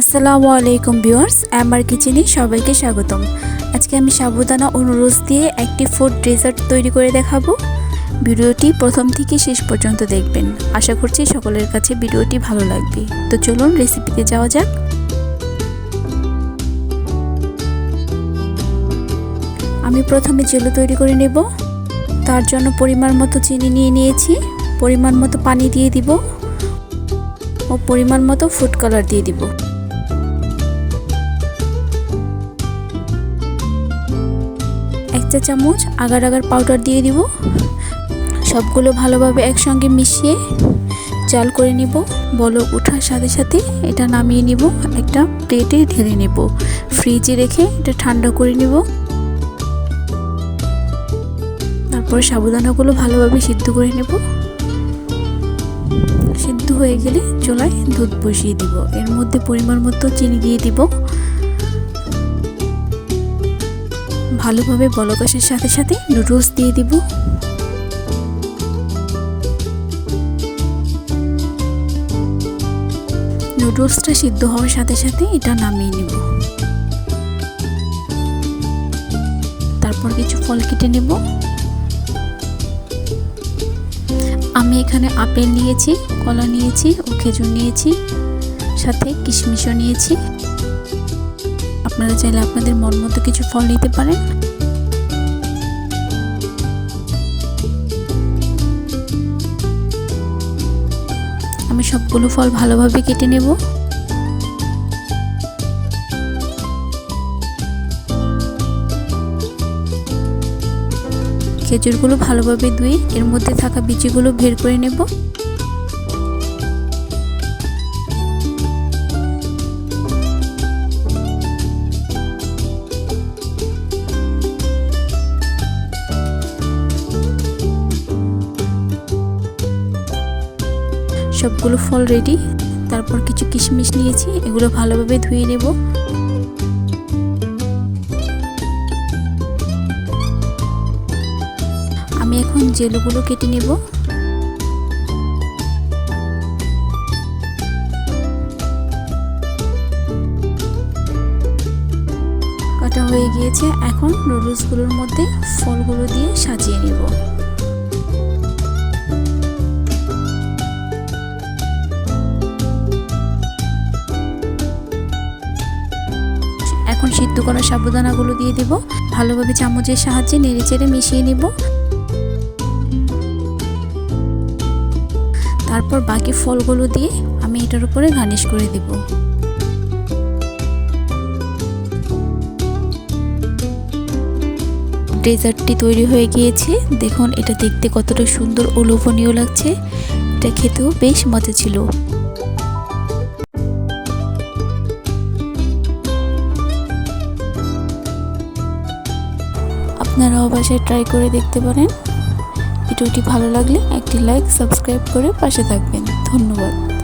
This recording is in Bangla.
আসসালামু আলাইকুম ভিউয়ার্স, আমার কিচেনে সবাইকে স্বাগতম। আজকে আমি সাবুদানা ও নুডলস দিয়ে একটি ফুড ডেজার্ট তৈরি করে দেখাবো। ভিডিওটি প্রথম থেকে শেষ পর্যন্ত দেখবেন। আশা করছি সকলের কাছে ভিডিওটি ভালো লাগবে। তো চলুন রেসিপিতে যাওয়া যাক। আমি প্রথমে জেলো তৈরি করে নেব। তার জন্য পরিমাণ মতো চিনি নিয়ে নিয়েছি। পরিমাণ মতো পানি দিয়ে দিব। ও পরিমাণ মতো ফুড কালার দিয়ে দিব। চা চামচ, আগার আগার পাউডার দিয়ে দিব। সবগুলো ভালোভাবে একসঙ্গে মিশিয়ে জাল করে নিব। বলো ওঠার সাথে সাথে এটা নামিয়ে নিব, একটা প্লেটে ঢেলে নেব। ফ্রিজে রেখে এটা ঠান্ডা করে নিব। তারপর সাবুদানাগুলো ভালোভাবে সিদ্ধ করে নেব। সিদ্ধ হয়ে গেলে চুলায় দুধ বসিয়ে দিব। এর মধ্যে পরিমাণ মতো চিনি দিয়ে দিব। ভালোভাবে বলকাশের সাথে সাথে নুডলস দিয়ে দিব। নুডলসটা সিদ্ধ হওয়ার সাথে সাথে এটা নামিয়ে নিব। তারপর কিছু ফল কেটে নেব। আমি এখানে আপেল নিয়েছি, কলা নিয়েছি ও খেজুর নিয়েছি, সাথে কিশমিশও নিয়েছি। আপনারা চাইলে আপনাদের মন মতো কিছু ফল নিতে পারেন। আমি সবগুলো ফল ভালোভাবে কেটে নেব। খেজুরগুলো ভালোভাবে ধুয়ে এর মধ্যে থাকা বিচিগুলো বের করে নেব। সবগুলো ফল রেডি তারপর কিছু কিশমিশ নিয়েছি, এগুলো ভালোভাবে ধুয়ে নেব। আমি এখন জেলোগুলো কেটে নেব। কাটা হয়ে গিয়েছে, এখন নুডলসগুলোর মধ্যে ফলগুলো দিয়ে সাজিয়ে নেব। সিদ্ধ করা সাবুদানাগুলো দিয়ে দেব। ভালোভাবে চামচের সাহায্যে নেড়ে চেড়ে মিশিয়ে নেব। তারপর বাকি ফলগুলো দিয়ে আমি এটার উপরে গার্নিশ করে দেব। ডেজার্টটি তৈরি হয়ে গিয়েছে। দেখুন, এটা দেখতে কতটা সুন্দর ও লোভনীয় লাগছে। এটা খেতেও বেশ মজা ছিল। আপনারাও বাসায় ট্রাই করে দেখতে পারেন। ভিডিওটি ভালো লাগলে একটি লাইক সাবস্ক্রাইব করে পাশে থাকবেন। ধন্যবাদ।